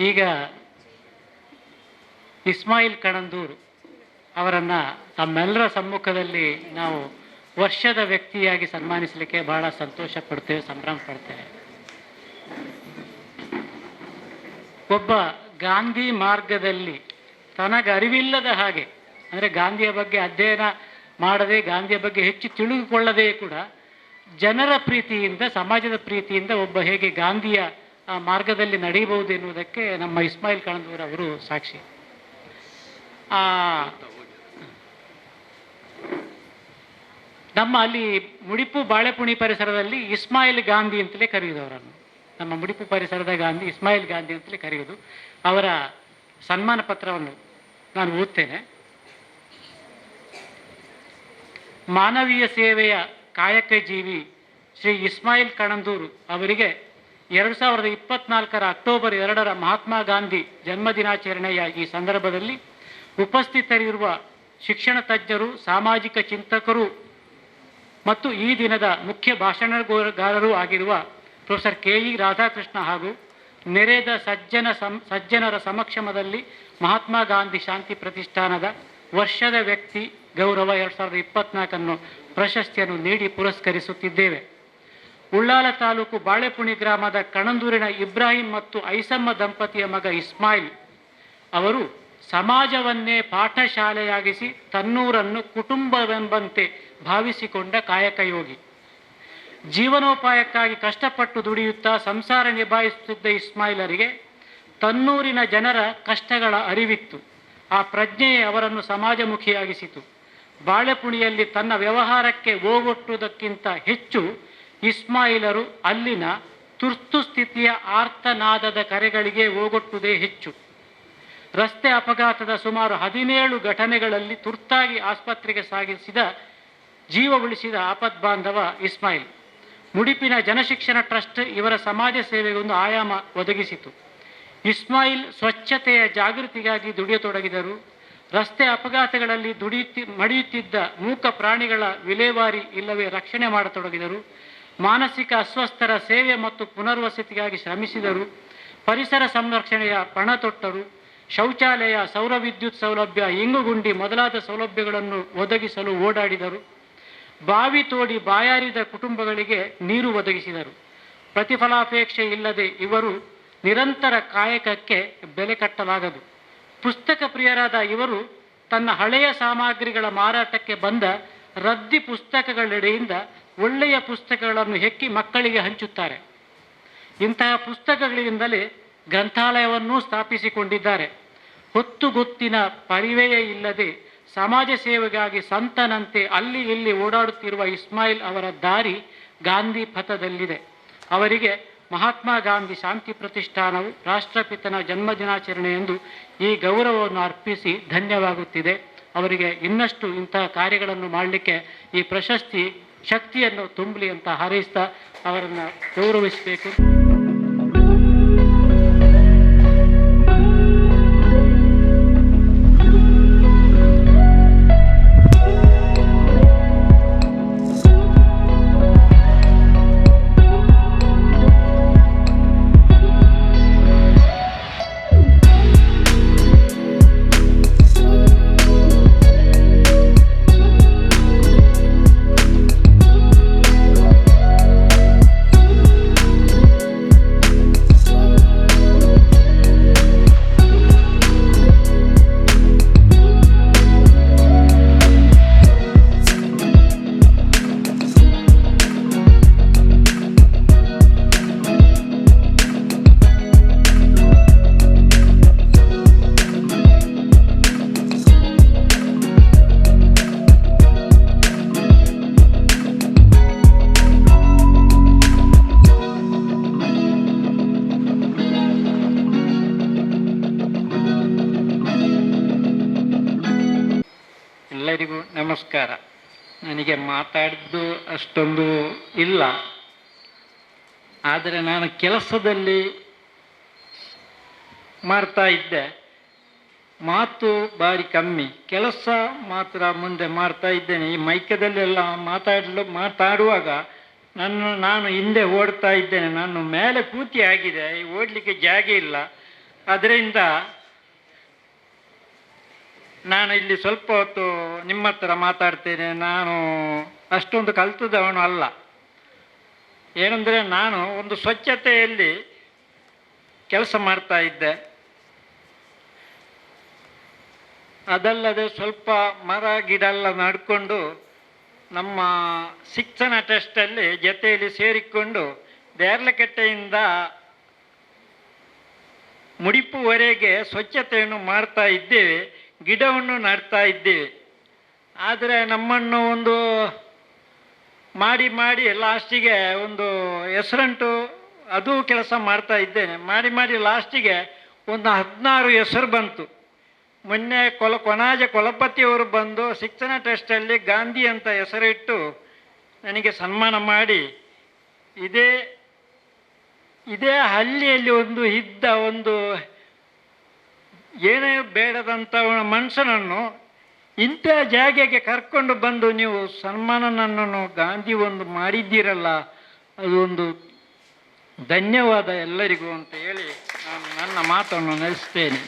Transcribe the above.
ಈಗ ಇಸ್ಮಾಯಿಲ್ ಕಣಂದೂರು ಅವರನ್ನು ತಮ್ಮೆಲ್ಲರ ಸಮ್ಮುಖದಲ್ಲಿ ನಾವು ವರ್ಷದ ವ್ಯಕ್ತಿಯಾಗಿ ಸನ್ಮಾನಿಸಲಿಕ್ಕೆ ಬಹಳ ಸಂತೋಷ ಪಡ್ತೇವೆ, ಸಂಭ್ರಮ ಪಡ್ತೇವೆ. ಒಬ್ಬ ಗಾಂಧಿ ಮಾರ್ಗದಲ್ಲಿ ತನಗೆ ಅರಿವಿಲ್ಲದ ಹಾಗೆ, ಅಂದರೆ ಗಾಂಧಿಯ ಬಗ್ಗೆ ಅಧ್ಯಯನ ಮಾಡದೆ, ಗಾಂಧಿಯ ಬಗ್ಗೆ ಹೆಚ್ಚು ತಿಳಿದುಕೊಳ್ಳದೆ ಕೂಡ ಜನರ ಪ್ರೀತಿಯಿಂದ, ಸಮಾಜದ ಪ್ರೀತಿಯಿಂದ ಒಬ್ಬ ಹೇಗೆ ಗಾಂಧಿಯ ಮಾರ್ಗದಲ್ಲಿ ನಡೆಯಬಹುದು ಎನ್ನುವುದಕ್ಕೆ ನಮ್ಮ ಇಸ್ಮಾಯಿಲ್ ಕಣದೂರ್ ಅವರು ಸಾಕ್ಷಿ. ಆ, ನಮ್ಮ ಅಲ್ಲಿ ಮುಡಿಪು ಬಾಳೆಪುಣಿ ಪರಿಸರದಲ್ಲಿ ಇಸ್ಮಾಯಿಲ್ ಗಾಂಧಿ ಅಂತಲೇ ಅವರನ್ನು ನಮ್ಮ ಮುಡಿಪು ಪರಿಸರದ ಗಾಂಧಿ ಇಸ್ಮಾಯಿಲ್ ಗಾಂಧಿ ಅಂತಲೇ ಕರೆಯುವುದು ಅವರ ಸನ್ಮಾನ ಪತ್ರವನ್ನು ನಾನು ಓದ್ತೇನೆ. ಮಾನವೀಯ ಸೇವೆಯ ಕಾಯಕ ಜೀವಿ ಶ್ರೀ ಇಸ್ಮಾಯಿಲ್ ಕಣಂದೂರು ಅವರಿಗೆ ಎರಡು ಸಾವಿರದ ಇಪ್ಪತ್ನಾಲ್ಕರ ಅಕ್ಟೋಬರ್ ಎರಡರ ಮಹಾತ್ಮ ಗಾಂಧಿ ಜನ್ಮದಿನಾಚರಣೆಯ ಈ ಸಂದರ್ಭದಲ್ಲಿ ಉಪಸ್ಥಿತರಿರುವ ಶಿಕ್ಷಣ ತಜ್ಞರು, ಸಾಮಾಜಿಕ ಚಿಂತಕರು ಮತ್ತು ಈ ದಿನದ ಮುಖ್ಯ ಭಾಷಣಗಾರರೂ ಆಗಿರುವ ಪ್ರೊಫೆಸರ್ ಕೆ ಇ ರಾಧಾಕೃಷ್ಣ ಹಾಗೂ ನೆರೆದ ಸಜ್ಜನ ಸಂ, ಸಜ್ಜನರ ಸಮಕ್ಷಮದಲ್ಲಿ ಮಹಾತ್ಮ ಗಾಂಧಿ ಶಾಂತಿ ಪ್ರತಿಷ್ಠಾನದ ವರ್ಷದ ವ್ಯಕ್ತಿ ಗೌರವ ಎರಡು ಸಾವಿರದ ಇಪ್ಪತ್ನಾಲ್ಕನ್ನು ಪ್ರಶಸ್ತಿಯನ್ನು ನೀಡಿ ಪುರಸ್ಕರಿಸುತ್ತಿದ್ದೇವೆ. ಉಳ್ಳಾಲ ತಾಲೂಕು ಬಾಳೆಪುಣಿ ಗ್ರಾಮದ ಕಣಂದೂರಿನ ಇಬ್ರಾಹಿಂ ಮತ್ತು ಐಸಮ್ಮ ದಂಪತಿಯ ಮಗ ಇಸ್ಮಾಯಿಲ್ ಅವರು ಸಮಾಜವನ್ನೇ ಪಾಠಶಾಲೆಯಾಗಿಸಿ ತನ್ನೂರನ್ನು ಕುಟುಂಬವೆಂಬಂತೆ ಭಾವಿಸಿಕೊಂಡ ಕಾಯಕ ಯೋಗಿ. ಜೀವನೋಪಾಯಕ್ಕಾಗಿ ಕಷ್ಟಪಟ್ಟು ದುಡಿಯುತ್ತಾ ಸಂಸಾರ ನಿಭಾಯಿಸುತ್ತಿದ್ದ ಇಸ್ಮಾಯಿಲರಿಗೆ ತನ್ನೂರಿನ ಜನರ ಕಷ್ಟಗಳ ಅರಿವಿತ್ತು. ಆ ಪ್ರಜ್ಞೆಯೇ ಅವರನ್ನು ಸಮಾಜಮುಖಿಯಾಗಿಸಿತು. ಬಾಳೆಪುಣಿಯಲ್ಲಿ ತನ್ನ ವ್ಯವಹಾರಕ್ಕೆ ಓಗೊಟ್ಟುವುದಕ್ಕಿಂತ ಹೆಚ್ಚು ಇಸ್ಮಾಯಿಲರು ಅಲ್ಲಿನ ತುರ್ತು ಸ್ಥಿತಿಯ ಆರ್ತನಾದದ ಕರೆಗಳಿಗೆ ಓಗೊಟ್ಟುದೇ ಹೆಚ್ಚು. ರಸ್ತೆ ಅಪಘಾತದ ಸುಮಾರು ಹದಿನೇಳು ಘಟನೆಗಳಲ್ಲಿ ತುರ್ತಾಗಿ ಆಸ್ಪತ್ರೆಗೆ ಸಾಗಿಸಿದ ಜೀವ ಉಳಿಸಿದ ಆಪದ್ಬಾಂಧವ ಇಸ್ಮಾಯಿಲ್. ಮುಡಿಪಿನ ಜನಶಿಕ್ಷಣ ಟ್ರಸ್ಟ್ ಇವರ ಸಮಾಜ ಸೇವೆಗೊಂದು ಆಯಾಮ ಒದಗಿಸಿತು. ಇಸ್ಮಾಯಿಲ್ ಸ್ವಚ್ಛತೆಯ ಜಾಗೃತಿಗಾಗಿ ದುಡಿಯತೊಡಗಿದರು. ರಸ್ತೆ ಅಪಘಾತಗಳಲ್ಲಿ ದುಡಿಯುತ್ತಿ ಮಡಿಯುತ್ತಿದ್ದ ಮೂಕ ಪ್ರಾಣಿಗಳ ವಿಲೇವಾರಿ ಇಲ್ಲವೇ ರಕ್ಷಣೆ ಮಾಡತೊಡಗಿದರು. ಮಾನಸಿಕ ಅಸ್ವಸ್ಥರ ಸೇವೆ ಮತ್ತು ಪುನರ್ವಸತಿಗಾಗಿ ಶ್ರಮಿಸಿದರು. ಪರಿಸರ ಸಂರಕ್ಷಣೆಯ ಪಣ ತೊಟ್ಟರು. ಶೌಚಾಲಯ ಸೌರ ವಿದ್ಯುತ್ ಸೌಲಭ್ಯ, ಇಂಗುಗುಂಡಿ ಮೊದಲಾದ ಸೌಲಭ್ಯಗಳನ್ನು ಒದಗಿಸಲು ಓಡಾಡಿದರು. ಬಾವಿ ತೋಡಿ ಬಾಯಾರಿದ ಕುಟುಂಬಗಳಿಗೆ ನೀರು ಒದಗಿಸಿದರು. ಪ್ರತಿಫಲಾಪೇಕ್ಷೆ ಇಲ್ಲದೆ ಇವರು ನಿರಂತರ ಕಾಯಕಕ್ಕೆ ಬೆಲೆ ಕಟ್ಟಲಾಗದು. ಪುಸ್ತಕ ಪ್ರಿಯರಾದ ಇವರು ತನ್ನ ಹಳೆಯ ಸಾಮಗ್ರಿಗಳ ಮಾರಾಟಕ್ಕೆ ಬಂದ ರದ್ದಿ ಪುಸ್ತಕಗಳೆಡೆಯಿಂದ ಒಳ್ಳೆಯ ಪುಸ್ತಕಗಳನ್ನು ಹೆಕ್ಕಿ ಮಕ್ಕಳಿಗೆ ಹಂಚುತ್ತಾರೆ. ಇಂತಹ ಪುಸ್ತಕಗಳಿಂದಲೇ ಗ್ರಂಥಾಲಯವನ್ನೂ ಸ್ಥಾಪಿಸಿಕೊಂಡಿದ್ದಾರೆ. ಹೊತ್ತು ಗೊತ್ತಿನ ಪರಿವೆಯೇ ಇಲ್ಲದೆ ಸಮಾಜ ಸೇವೆಗಾಗಿ ಸಂತನಂತೆ ಅಲ್ಲಿ ಇಲ್ಲಿ ಓಡಾಡುತ್ತಿರುವ ಇಸ್ಮಾಯಿಲ್ ಅವರ ದಾರಿ ಗಾಂಧಿ ಪಥದಲ್ಲಿದೆ. ಅವರಿಗೆ ಮಹಾತ್ಮ ಗಾಂಧಿ ಶಾಂತಿ ಪ್ರತಿಷ್ಠಾನವು ರಾಷ್ಟ್ರಪಿತನ ಜನ್ಮ ಜನ್ಮದಿನಾಚರಣೆಯೆಂದು ಈ ಗೌರವವನ್ನು ಅರ್ಪಿಸಿ ಧನ್ಯವಾಗುತ್ತಿದೆ. ಅವರಿಗೆ ಇನ್ನಷ್ಟು ಇಂತಹ ಕಾರ್ಯಗಳನ್ನು ಮಾಡಲಿಕ್ಕೆ ಈ ಪ್ರಶಸ್ತಿ ಶಕ್ತಿಯನ್ನು ತುಂಬಲಿ ಅಂತ ಹಾರೈಸ್ತಾ ಅವರನ್ನು ಗೌರವಿಸಬೇಕು. ಎಲ್ಲರಿಗೂ ನಮಸ್ಕಾರ. ನನಗೆ ಮಾತಾಡಿದ್ದು ಅಷ್ಟೊಂದು ಇಲ್ಲ. ಆದರೆ ನಾನು ಕೆಲಸದಲ್ಲಿ ಮಾಡ್ತಾ ಇದ್ದೆ. ಮಾತು ಭಾರಿ ಕಮ್ಮಿ. ಕೆಲಸ ಮಾತ್ರ ಮುಂದೆ ಮಾಡ್ತಾ ಇದ್ದೇನೆ. ಈ ಮೈಕದಲ್ಲೆಲ್ಲ ಮಾತಾಡಲು, ಮಾತಾಡುವಾಗ ನನ್ನ, ನಾನು ಹಿಂದೆ ಓಡ್ತಾ ಇದ್ದೇನೆ. ನಾನು ಮೇಲೆ ಕೂತಿ ಆಗಿದೆ ಓಡಲಿಕ್ಕೆ ಜಾಗ ಇಲ್ಲ. ಅದರಿಂದ ನಾನು ಇಲ್ಲಿ ಸ್ವಲ್ಪ ಹೊತ್ತು ನಿಮ್ಮ ಹತ್ರ ಮಾತಾಡ್ತೇನೆ. ನಾನು ಅಷ್ಟೊಂದು ಕಲ್ತದವನು ಅಲ್ಲ. ಏನಂದರೆ ನಾನು ಒಂದು ಸ್ವಚ್ಛತೆಯಲ್ಲಿ ಕೆಲಸ ಮಾಡ್ತಾ ಇದ್ದೆ. ಅದಲ್ಲದೆ ಸ್ವಲ್ಪ ಮರ, ಗಿಡ ಎಲ್ಲ ನಡ್ಕೊಂಡು ನಮ್ಮ ಶಿಕ್ಷಣ ಟೆಸ್ಟಲ್ಲಿ ಜೊತೆಯಲ್ಲಿ ಸೇರಿಕೊಂಡು ದೇರ್ಲಕಟ್ಟೆಯಿಂದ ಮುಡಿಪುವರೆಗೆ ಸ್ವಚ್ಛತೆಯನ್ನು ಮಾಡ್ತಾ ಇದ್ದೇವೆ. ಗಿಡವನ್ನು ನಡ್ತಾ ಇದ್ದೇವೆ. ಆದರೆ ನಮ್ಮನ್ನು ಒಂದು ಮಾಡಿ ಮಾಡಿ ಲಾಸ್ಟಿಗೆ ಒಂದು ಹೆಸರಂಟು ಅದು ಕೆಲಸ ಮಾಡ್ತಾ ಇದ್ದೇನೆ. ಮಾಡಿ ಮಾಡಿ ಲಾಸ್ಟಿಗೆ ಒಂದು ಹದಿನಾರು ಹೆಸರು ಬಂತು. ಮೊನ್ನೆ ಕೊಲ ಕೊನಾಜ ಕೊಲಪತಿಯವರು ಬಂದು ಶಿಕ್ಷಣ ಟ್ರಸ್ಟಲ್ಲಿ ಗಾಂಧಿ ಅಂತ ಹೆಸರಿಟ್ಟು ನನಗೆ ಸನ್ಮಾನ ಮಾಡಿ, ಇದೇ ಇದೇ ಹಳ್ಳಿಯಲ್ಲಿ ಒಂದು ಇದ್ದ ಒಂದು ಏನೇ ಬೇಡದಂಥ ಮನುಷ್ಯನನ್ನು ಇಂಥ ಜಾಗೆಗೆ ಕರ್ಕೊಂಡು ಬಂದು ನೀವು ಸನ್ಮಾನನನ್ನು ಗಾಂಧಿ ಒಂದು ಮಾಡಿದ್ದೀರಲ್ಲ, ಅದು ಒಂದು ಧನ್ಯವಾದ ಎಲ್ಲರಿಗೂ ಅಂತ ಹೇಳಿ ನಾನು ನನ್ನ ಮಾತನ್ನು ನಡೆಸ್ತೇನೆ